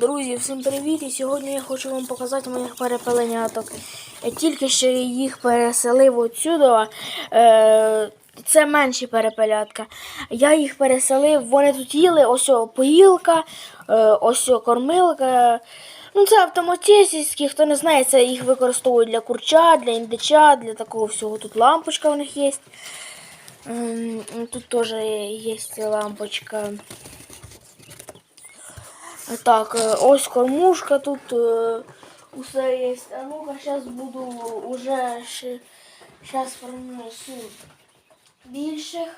Друзі, всім привіт! І сьогодні я хочу вам показати моїх перепеленяток. Тільки що їх переселив отсюди. Е, це менші перепелятка. Я їх переселив, вони тут їли, ось поїлка, е, ось кормилка. Ну, це автоматичні, хто не знає, це їх використовують для курча, для індича, для такого всього. Тут лампочка у них є. Ем, Тут теж є лампочка. Так, е, ось кормушка тут е, усе є. А ну-ка, зараз буду уже зараз принесу більших.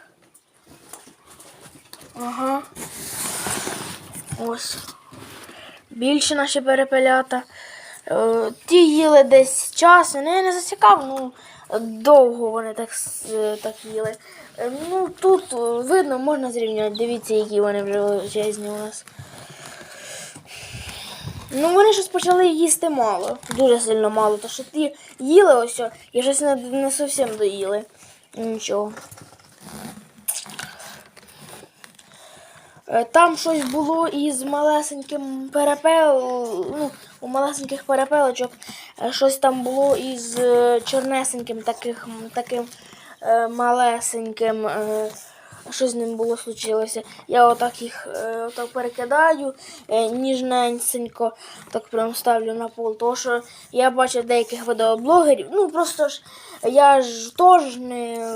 Ага. Ось. Більше наші перепелята. Е, Ті їли десь час, ну, я не засікав, ну довго вони так, так їли. Ну тут видно, можна зрівняти. Дивіться, які вони вже величезні у нас. Ну, вони щось почали їсти мало, дуже сильно мало. То що ті їли ось, і щось не, не зовсім доїли. Нічого. Е, Там щось було із малесеньким перепел. Ну, у малесеньких перепелочок е, щось там було із е, чорнесеньким таких, таким малесеньким. Що з ним було случилося? Я отак їх е, отак перекидаю е, ніжненько, так прям ставлю на пол. Тому що я бачив деяких відеоблогерів. Ну просто ж я ж теж не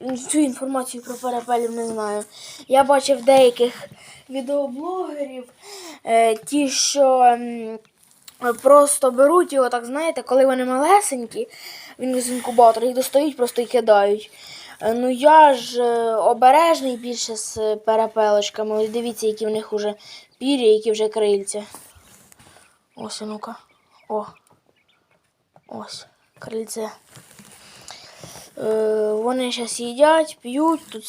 всю інформацію про перепелів не знаю. Я бачив деяких відеоблогерів, е, ті, що. Просто беруть його, так знаєте, коли вони малесенькі, він з інкубатора, їх достають, просто і кидають. Е, Ну я ж е, обережний більше з перепелочками. Ось дивіться, які в них вже пір'я, які вже крильця. Ось, ну-ка. О. Ось, крильце. Е, вони зараз їдять, п'ють, тут